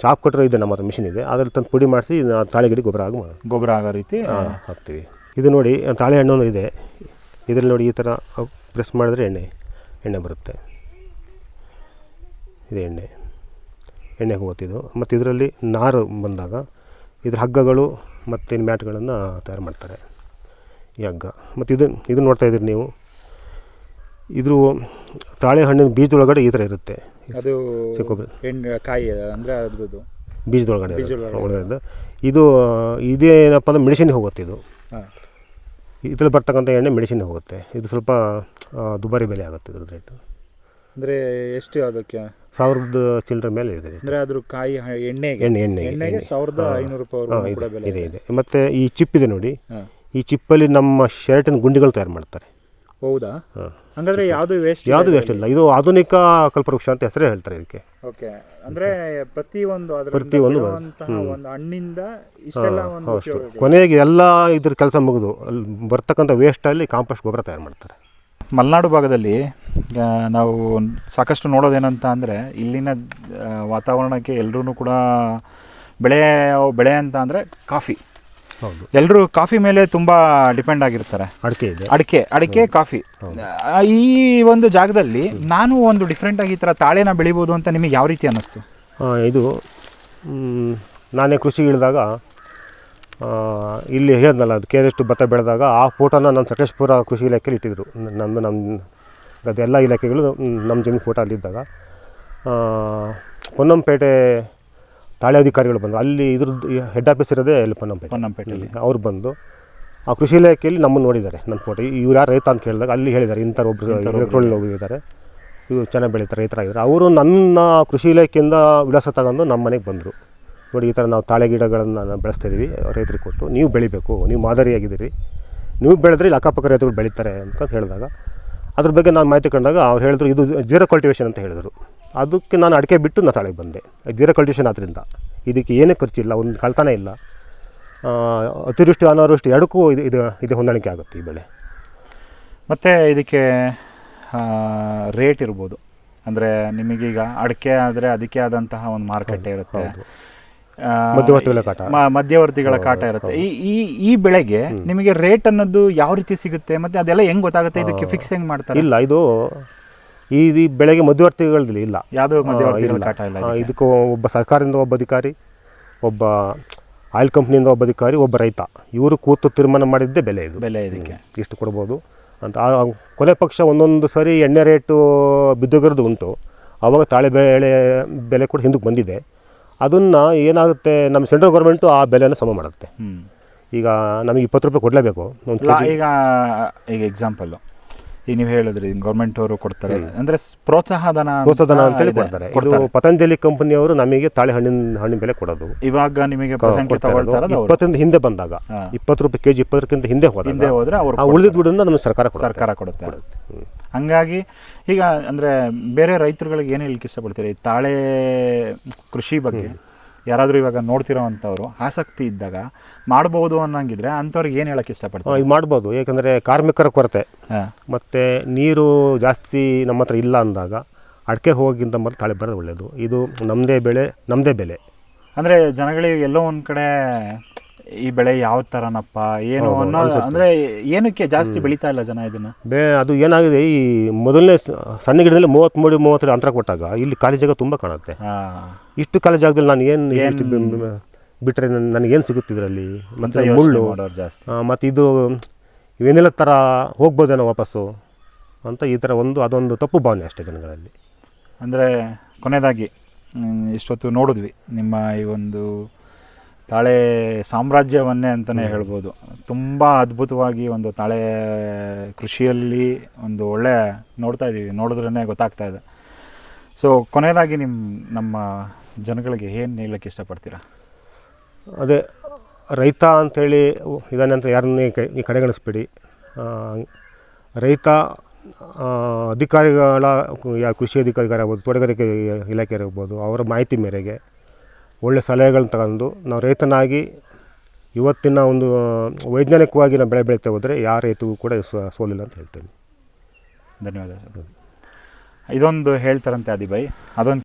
ಶಾಪ್ ಕೊಟ್ಟರೆ ಇದೆ ನಮ್ಮ ಹತ್ರ ಮಿಷಿನ್ ಇದೆ. ಅದ್ರಲ್ಲಿ ತಂದು ಪುಡಿ ಮಾಡಿಸಿ ತಾಳೆಗಿಡಿ ಗೊಬ್ಬರ ಆಗಿ ಗೊಬ್ಬರ ಆಗೋ ರೀತಿ ಹಾಕ್ತೀವಿ. ಇದು ನೋಡಿ ತಾಳೆ ಹಣ್ಣು ಇದೆ. ಇದರಲ್ಲಿ ನೋಡಿ ಈ ಥರ ಪ್ರೆಸ್ ಮಾಡಿದ್ರೆ ಎಣ್ಣೆ ಎಣ್ಣೆ ಬರುತ್ತೆ. ಇದು ಎಣ್ಣೆ ಎಣ್ಣೆ ಹೋಗುತ್ತಿದ್ದು ಮತ್ತು ಇದರಲ್ಲಿ ನಾರು ಬಂದಾಗ ಇದ್ರ ಹಗ್ಗಗಳು ಮತ್ತು ಮ್ಯಾಟ್ಗಳನ್ನು ತಯಾರು ಮಾಡ್ತಾರೆ ಈ ಹಗ್ಗ. ಮತ್ತು ಇದು ಇದು ನೋಡ್ತಾ ಇದ್ದೀರಿ ನೀವು. ಇದು ತಾಳೆ ಹಣ್ಣಿನ ಬೀಜದೊಳಗಡೆ ಈ ಥರ ಇರುತ್ತೆ. ಅದು ಎಣ್ಣೆ ಕಾಯಿ ಅಂದರೆ ಅದ್ರದ್ದು. ಬೀಜದೊಳಗಡೆ. ಒಳಗಡೆ ಇದು ಇದೇನಪ್ಪ ಅಂದ್ರೆ ಮೆಡಿಸಿನ್ ಹೋಗುತ್ತೆ ಇದು. ಇದರಲ್ಲಿ ಬರ್ತಕ್ಕಂಥ ಎಣ್ಣೆ ಮೆಡಿಸಿನ್ ಹೋಗುತ್ತೆ. ಇದು ಸ್ವಲ್ಪ ದುಬಾರಿ ಬೆಲೆ ಆಗುತ್ತೆ ಇದ್ರ ರೇಟು ಅಂದ್ರೆ ಎಷ್ಟು ಅದಕ್ಕೆ? ಸಾವಿರದ ಚಿಲ್ಲರ ಮೇಲೆ ಇದೆ ಅಂದರೆ ಅಂದ್ರೆ ಕಾಯಿ ಎಣ್ಣೆ ಎಣ್ಣೆಗೆ? ಎಣ್ಣೆ ಎಣ್ಣೆ ಎಣ್ಣೆಗೆ ಸಾವಿರದ ಐನೂರು ರೂಪಾಯಿ ಕೂಡ ಇದೆ ಬೆಲೆ ಇದೆ ಇದೆ. ಮತ್ತು ಈ ಚಿಪ್ ಇದೆ ನೋಡಿ. ಈ ಚಿಪ್ಪಲ್ಲಿ ನಮ್ಮ ಶರ್ಟಿನ ಗುಂಡಿಗಳು ತಯಾರು ಮಾಡ್ತಾರೆ. ಹೌದಾ? ಹಂಗಾದ್ರೆ ಯಾವುದು ವೇಸ್ಟ್ ಯಾವುದು ವೇಸ್ಟ್ ಇಲ್ಲ. ಇದು ಆಧುನಿಕ ಕಲ್ಪವೃಕ್ಷ ಅಂತ ಹೆಸರೇ ಹೇಳ್ತಾರೆ ಇದಕ್ಕೆ. ಓಕೆ. ಅಂದ್ರೆ ಪ್ರತಿ ಒಂದು ಪ್ರತಿ ಪ್ರತಿಯೊಂದು ಒಂದು ಹಣ್ಣಿಂದ ಇಷ್ಟೆಲ್ಲ ಒಂದು ಕೊನೆಗೆ ಎಲ್ಲ ಇದ್ರ ಕೆಲಸ ಮುಗಿದು. ಅಲ್ಲಿ ಬರ್ತಕ್ಕಂಥ ವೇಸ್ಟಲ್ಲಿ ಕಾಂಪೋಸ್ಟ್ ಗೊಬ್ಬರ ತಯಾರು ಮಾಡ್ತಾರೆ. ಮಲೆನಾಡು ಭಾಗದಲ್ಲಿ ನಾವು ಸಾಕಷ್ಟು ನೋಡೋದೇನಂತ ಅಂದರೆ ಇಲ್ಲಿನ ವಾತಾವರಣಕ್ಕೆ ಎಲ್ಲರೂ ಕೂಡ ಬೆಳೆ ಬೆಳೆ ಅಂತ ಅಂದರೆ ಕಾಫಿ. ಹೌದು. ಎಲ್ಲರೂ ಕಾಫಿ ಮೇಲೆ ತುಂಬ ಡಿಪೆಂಡ್ ಆಗಿರ್ತಾರೆ. ಅಡಿಕೆ ಇದೆ. ಅಡಿಕೆ ಅಡಿಕೆ ಕಾಫಿ. ಈ ಒಂದು ಜಾಗದಲ್ಲಿ ನಾನು ಒಂದು ಡಿಫ್ರೆಂಟಾಗಿ ಈ ಥರ ತಾಳೆನ ಬೆಳಿಬೋದು ಅಂತ ನಿಮಗೆ ಯಾವ ರೀತಿ ಅನ್ನಿಸ್ತು? ಇದು ನಾನೇ ಕೃಷಿ ಇಳಿದಾಗ ಇಲ್ಲಿ ಹೇಳಿದ್ನಲ್ಲ ಅದು ಕೇರೆಷ್ಟು ಭತ್ತ ಬೆಳೆದಾಗ ಆ ಫೋಟೋನ ನಮ್ಮ ಸಕಲೇಶ್ಪುರ ಕೃಷಿ ಇಲಾಖೆಯಲ್ಲಿ ಇಟ್ಟಿದ್ರು. ನಮ್ಮ ನಮ್ಮ ಅದೆಲ್ಲ ಎಲ್ಲ ಇಲಾಖೆಗಳು ನಮ್ಮ ಜಮೀನು ಫೋಟೋ ಅಲ್ಲಿದ್ದಾಗ ಪೊನ್ನಂಪೇಟೆ ತಾಳೆ ಅಧಿಕಾರಿಗಳು ಬಂದು ಅಲ್ಲಿ ಇದ್ರದ್ದು ಹೆಡ್ ಆಫೀಸ್ ಇರೋದೇ ಅಲ್ಲಿ ಪೊನ್ನಂಪೇಟೆ. ಪೊನ್ನಂಪೇಟೆಯಲ್ಲಿ. ಅವ್ರು ಬಂದು ಆ ಕೃಷಿ ಇಲಾಖೆಯಲ್ಲಿ ನಮ್ಮನ್ನು ನೋಡಿದ್ದಾರೆ ನಮ್ಮ ಫೋಟೋ. ಇವ್ರು ಯಾರು ರೈತ ಅಂತ ಕೇಳಿದಾಗ ಅಲ್ಲಿ ಹೇಳಿದ್ದಾರೆ ಇಂಥವ್ರು ಒಬ್ಬರು ಹೋಗಿದ್ದಾರೆ. ಇವರು ಚೆನ್ನಾಗಿ ಬೆಳೀತಾರೆ ರೈತರಾಗಿದ್ದಾರೆ. ಅವರು ನನ್ನ ಕೃಷಿ ಇಲಾಖೆಯಿಂದ ವಿಳಾಸ ತಗೊಂಡು ನಮ್ಮ ಮನೆಗೆ ಬಂದರು. ನೋಡಿ ಈ ಥರ ನಾವು ತಾಳೆ ಗಿಡಗಳನ್ನು ನಾವು ಬೆಳೆಸ್ತಾ ಇದ್ದೀವಿ ರೈತರಿಗೆ ಕೊಟ್ಟು ನೀವು ಬೆಳಿಬೇಕು ನೀವು ಮಾದರಿಯಾಗಿದ್ದೀರಿ. ನೀವು ಬೆಳೆದ್ರೆ ಇಲ್ಲಿ ಅಕ್ಕಪಕ್ಕ ರೈತರು ಬೆಳೀತಾರೆ ಅಂತ ಹೇಳಿದಾಗ ಅದ್ರ ಬಗ್ಗೆ ನಾನು ಮಾಹಿತಿ ಕಂಡಾಗ ಅವ್ರು ಹೇಳಿದ್ರು ಇದು ಜೀರೋ ಕಲ್ಟಿವೇಷನ್ ಅಂತ ಹೇಳಿದರು. ಅದಕ್ಕೆ ನಾನು ಅಡಿಕೆ ಬಿಟ್ಟು ನಾನು ತಾಳೆಗೆ ಬಂದೆ. ಜೀರೋ ಕಲ್ಟಿವೇಷನ್ ಆದ್ದರಿಂದ ಇದಕ್ಕೆ ಏನೇ ಖರ್ಚಿಲ್ಲ ಒಂದು ಕಳ್ತನ ಇಲ್ಲ. ಅತಿವೃಷ್ಟಿ ಅನಾವೃಷ್ಟಿ ಎರಡಕ್ಕೂ ಇದು ಇದು ಇದು ಹೊಂದಾಣಿಕೆ ಆಗುತ್ತೆ ಈ ಬೆಳೆ. ಮತ್ತು ಇದಕ್ಕೆ ರೇಟ್ ಇರ್ಬೋದು. ಅಂದರೆ ನಿಮಗೀಗ ಅಡಿಕೆ ಆದರೆ ಅದಕ್ಕೆ ಆದಂತಹ ಒಂದು ಮಾರುಕಟ್ಟೆ ಇರುತ್ತೆ. ಮಧ್ಯವರ್ತಿಗಳ ಕಾಟ. ಮಧ್ಯವರ್ತಿಗಳ ಕಾಟ ಇರುತ್ತೆ. ಈ ಈ ಈ ಬೆಳೆಗೆ ನಿಮಗೆ ರೇಟ್ ಅನ್ನೋದು ಯಾವ ರೀತಿ ಸಿಗುತ್ತೆ? ಮತ್ತೆ ಅದೆಲ್ಲ ಹೆಂಗ್ ಗೊತ್ತಾಗುತ್ತೆ? ಇದಕ್ಕೆ ಫಿಕ್ಸ್ ಹೆಂಗ್ ಮಾಡ್ತಾರೆ? ಇಲ್ಲ ಇದು ಈ ಈ ಬೆಳೆಗೆ ಮಧ್ಯವರ್ತಿಗಳಲ್ಲಿ ಇಲ್ಲ. ಯಾವ್ದು ಮಧ್ಯವರ್ತಿಗಳ. ಕಾಟ ಇಲ್ಲ ಇದಕ್ಕೂ. ಒಬ್ಬ ಸರ್ಕಾರದಿಂದ ಒಬ್ಬ ಅಧಿಕಾರಿ ಒಬ್ಬ ಆಯಿಲ್ ಕಂಪ್ನಿಯಿಂದ ಒಬ್ಬ ಅಧಿಕಾರಿ ಒಬ್ಬ ರೈತ. ಇವರು ಕೂತು ತೀರ್ಮಾನ ಮಾಡಿದ್ದೇ ಬೆಲೆ ಇದು. ಬೆಲೆ ಇದಕ್ಕೆ. ಇಷ್ಟು ಕೊಡ್ಬೋದು. ಅಂತ ಕೊನೆ ಪಕ್ಷ ಒಂದೊಂದು ಸರಿ ಎಣ್ಣೆ ರೇಟು ಬಿದ್ದೋಗಿರೋದು ಉಂಟು. ಆವಾಗ ತಾಳೆ ಬೆಳೆ ಬೆಲೆ ಕೂಡ ಹಿಂದಕ್ಕೆ ಬಂದಿದೆ. ಅದನ್ನು ಏನಾಗುತ್ತೆ ನಮ್ಮ ಸೆಂಟ್ರಲ್ ಗೌರ್ಮೆಂಟು ಆ ಬೆಲೆನ ಸಮ ಮಾಡುತ್ತೆ. ಈಗ ನಮಗೆ ಇಪ್ಪತ್ತು ರೂಪಾಯಿ ಕೊಡಲೇಬೇಕು ಒಂದು ಲಾ- ಈಗ ಈಗ ಎಕ್ಸಾಂಪಲ್ಲು ಈಗ ನೀವು ಹೇಳಿದ್ರಿ ಗೌರ್ಮೆಂಟ್ ಅವರು ಕೊಡ್ತಾರೆ. ಅಂದ್ರೆ ಪ್ರೋತ್ಸಾಹಧನ ಪ್ರೋತ್ಸಾಹ ಧನ ಅಂತ ಹೇಳಿ ಅಂತೇಳಿ ಇದೆ. ಕೊಡ್ತಾರೆ. ಇದು ಕೊಡ್ತಾರೆ. ಪತಂಜಲಿ ಕಂಪನಿಯವರು ನಮಗೆ ತಾಳೆ ಹಣ್ಣಿನ ಹಣ್ಣಿನ ಬೆಲೆ ಕೊಡೋದು. ಇವಾಗ ನಿಮಗೆ ಪ್ರೆಸೆಂಟ್ ಕೊಡ್ತಾ ಇರೋದು. ತಗೊಳ್ತಾ ಇಪ್ಪತ್ತರಿಂದ ಹಿಂದೆ ಬಂದಾಗ ಹಾ. ಇಪ್ಪತ್ತು ರೂಪಾಯಿ ಕೆಜಿ ಇಪ್ಪತ್ತಕ್ಕಿಂತ ಹಿಂದೆ ಹೋದಾಗ ಹಿಂದೆ ಹೋದ್ರೆ ಅವ್ರು ಆ ಉಳಿದ ದುಡ್ಡನ್ನ ನಮಗೆ ಸರ್ಕಾರ ಕೊಡುತ್ತೆ. ಸರ್ಕಾರ ಕೊಡುತ್ತೆ. ಹಂಗಾಗಿ ಈಗ ಅಂದರೆ ಬೇರೆ ರೈತರುಗಳಿಗೆ ಏನು ಹೇಳಲಿಕ್ಕೆ ಇಷ್ಟಪಡ್ತೀರಿ? ಈ ತಾಳೆ ಕೃಷಿ ಬಗ್ಗೆ ಯಾರಾದರೂ ಇವಾಗ ನೋಡ್ತಿರೋ ಅಂಥವ್ರು ಆಸಕ್ತಿ ಇದ್ದಾಗ ಮಾಡ್ಬೋದು ಅನ್ನಂಗಿದ್ರೆ ಅಂಥವ್ರಿಗೆ ಏನು ಹೇಳಕ್ಕೆ ಇಷ್ಟಪಡ್ತಾರೆ? ಇದು ಮಾಡ್ಬೋದು. ಯಾಕಂದರೆ ಕಾರ್ಮಿಕರ ಕೊರತೆ. ಮತ್ತು ನೀರು ಜಾಸ್ತಿ ನಮ್ಮ ಹತ್ರ ಇಲ್ಲ ಅಂದಾಗ ಅಡಿಕೆ ಹೋಗಿಂತ ಮೊದಲು ತಾಳೆ ಬರೋದು ಒಳ್ಳೆಯದು ಇದು ನಮ್ಮದೇ ಬೆಳೆ ನಮ್ಮದೇ ಬೆಲೆ. ಅಂದರೆ ಜನಗಳಿಗೆ ಎಲ್ಲೋ ಒಂದು ಕಡೆ ಈ ಬೆಳೆ ಯಾವ ತರನಪ್ಪ ಏನು ಅನ್ನೋ ಅಂದ್ರೆ ಏನಕ್ಕೆ ಜಾಸ್ತಿ ಬೆಳೀತಾ ಇಲ್ಲ ಜನ ಇದನ್ನ? ಬೇ ಅದು ಏನಾಗಿದೆ ಈ ಮೊದಲನೇ ಸಣ್ಣ ಗಿಡದಲ್ಲಿ ಮೂವತ್ತ್ಮೂರು ಮೂವತ್ತರ ಅಂತರ ಕೊಟ್ಟಾಗ ಇಲ್ಲಿ ಖಾಲಿ ಜಾಗ ತುಂಬ ಕಾಣುತ್ತೆ. ಇಷ್ಟು ಖಾಲಿ ಜಾಗದಲ್ಲಿ ನಾನು ಏನು ಬಿಟ್ಟರೆ ನನಗೇನು ಸಿಗುತ್ತೆ ಇದರಲ್ಲಿ? ಮತ್ತು ಮುಳ್ಳು ಮತ್ತು ಇದು ಇವೇನೆಲ್ಲ ಥರ ಹೋಗ್ಬೋದೇನೋ ವಾಪಸ್ಸು? ಅಂತ ಈ ಥರ ಒಂದು ಅದೊಂದು ತಪ್ಪು ಭಾವನೆ ಅಷ್ಟೇ ಜನಗಳಲ್ಲಿ. ಅಂದ್ರೆ ಕೊನೆಯದಾಗಿ ಇಷ್ಟೊತ್ತು ನೋಡಿದ್ವಿ ನಿಮ್ಮ ಈ ಒಂದು ತಾಳೆ ಸಾಮ್ರಾಜ್ಯವನ್ನೇ ಅಂತಲೇ ಹೇಳ್ಬೋದು. ತುಂಬ ಅದ್ಭುತವಾಗಿ ಒಂದು ತಾಳೆ ಕೃಷಿಯಲ್ಲಿ ಒಂದು ಒಳ್ಳೆ ನೋಡ್ತಾ ಇದ್ದೀವಿ ನೋಡಿದ್ರೇ ಗೊತ್ತಾಗ್ತಾ ಇದೆ. ಸೊ ಕೊನೆಯದಾಗಿ ನಿಮ್ಮ ನಮ್ಮ ಜನಗಳಿಗೆ ಏನು ಹೇಳಕ್ಕೆ ಇಷ್ಟಪಡ್ತೀರಾ? ಅದೇ ರೈತ ಅಂಥೇಳಿ ಇದಾನೆ ಅಂತ ಯಾರನ್ನೇ ಕ- ಈ ಕಡೆಗಣಿಸ್ಬೇಡಿ. ರೈತ ಅಧಿಕಾರಿಗಳ ಕೃಷಿ ಅಧಿಕಾರಿಗಾರಾಗ್ಬೋದು ತೋಟಗಾರಿಕೆ ಇಲಾಖೆ ಇರ್ಬೋದು ಅವರ ಮಾಹಿತಿ ಮೇರೆಗೆ ಒಳ್ಳೆಯ ಸಲಹೆಗಳನ್ನ ತಗೊಂಡು ನಾವು ರೈತನಾಗಿ ಇವತ್ತಿನ ಒಂದು ವೈಜ್ಞಾನಿಕವಾಗಿ ನಾವು ಬೆಳೆ ಬೆಳೀತಾ ಹೋದರೆ ಯಾವ ರೈತಗೂ ಕೂಡ ಸೋಲಿಲ್ಲ ಅಂತ ಹೇಳ್ತೇನೆ. ಧನ್ಯವಾದ ಇದೊಂದು ಹೇಳ್ತಾರಂತೆ ಅದಿಬೈ ಅದೊಂದು